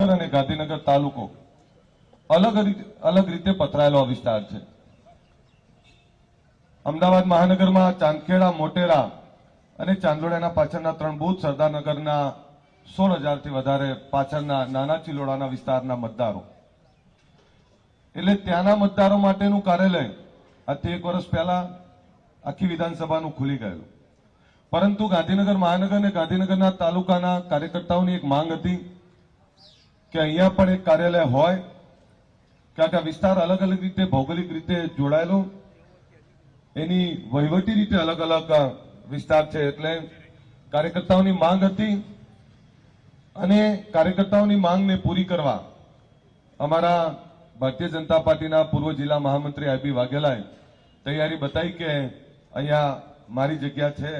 અને ગાંધીનગર તાલુકો અલગ અલગ રીતે પથરાયેલો વિસ્તાર છે. અમદાવાદ મહાનગરમાં ચાંદખેડા, મોટેરા અને ચાંદોડાના પાછળના ત્રણ બુથ સરદારનગરના સોળ હજારથી વધારે પાછળના નાના ચિલોડાના વિસ્તારના મતદારો. એટલે ત્યાંના મતદારો માટેનું કાર્યાલય આજથી એક વર્ષ પહેલા આખી વિધાનસભાનું ખુલી ગયેલું. પરંતુ ગાંધીનગર મહાનગર અને ગાંધીનગરના તાલુકાના કાર્યકર્તાઓની એક માંગ હતી કે અહીંયા પણ એક કાર્યાલય હોય કે આખા વિસ્તાર અલગ અલગ રીતે, ભૌગોલિક રીતે જોડાયેલો. એની વહીવટી રીતે અલગ અલગ વિસ્તાર છે. એટલે કાર્યકર્તાઓની માંગ હતી અને કાર્યકર્તાઓની માંગને પૂરી કરવા અમારા ભારતીય જનતા પાર્ટીના પૂર્વ જિલ્લા મહામંત્રી આઈબી વાઘેલાએ તૈયારી બતાવી કે અહીંયા મારી જગ્યા છે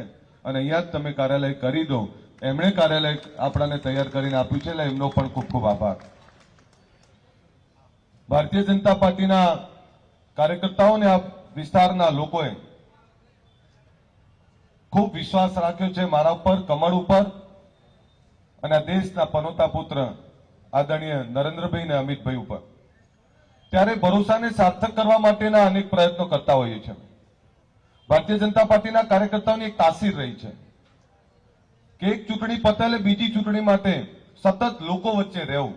અને અહીંયા જ તમે કાર્યાલય કરી દો. એમણે કાર્યાલય આપણાને તૈયાર કરીને આપ્યું છે એમનો પણ ખૂબ ખૂબ આભાર. ભારતીય જનતા પાર્ટીના કાર્યકર્તાઓને આ વિસ્તારના લોકોએ ખૂબ વિશ્વાસ રાખ્યો છે મારા ઉપર, કમળ ઉપર, અને દેશના પનોતા પુત્ર આદરણીય નરેન્દ્રભાઈ અને અમિતભાઈ ઉપર. ત્યારે ભરોસાને સાર્થક કરવા માટેના અનેક પ્રયત્નો કરતા હોઈએ છીએ ભારતીય જનતા પાર્ટીના કાર્યકર્તાઓની એક તાસીર રહી છે. કે એક ચૂંટણી પતેલે બીજી ચૂંટણી માટે સતત લોકો વચ્ચે રહેવું.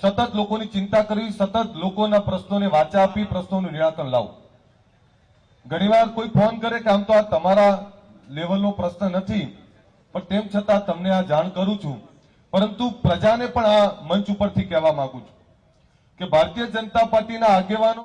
સતત લોકોની ચિંતા કરવી, સતત લોકોના પ્રશ્નોને વાચા આપી, પ્રશ્નોનું નિરાકરણ લાવવું. ઘણીવાર કોઈ ફોન કરે કે આમ તો આ તમારા લેવલનો પ્રશ્ન નથી, પણ તેમ છતાં તમને આ જાણ કરું છું. પરંતુ પ્રજાને પણ આ મંચ ઉપરથી કહેવા માંગુ છું કે ભારતીય જનતા પાર્ટીના આગેવાનો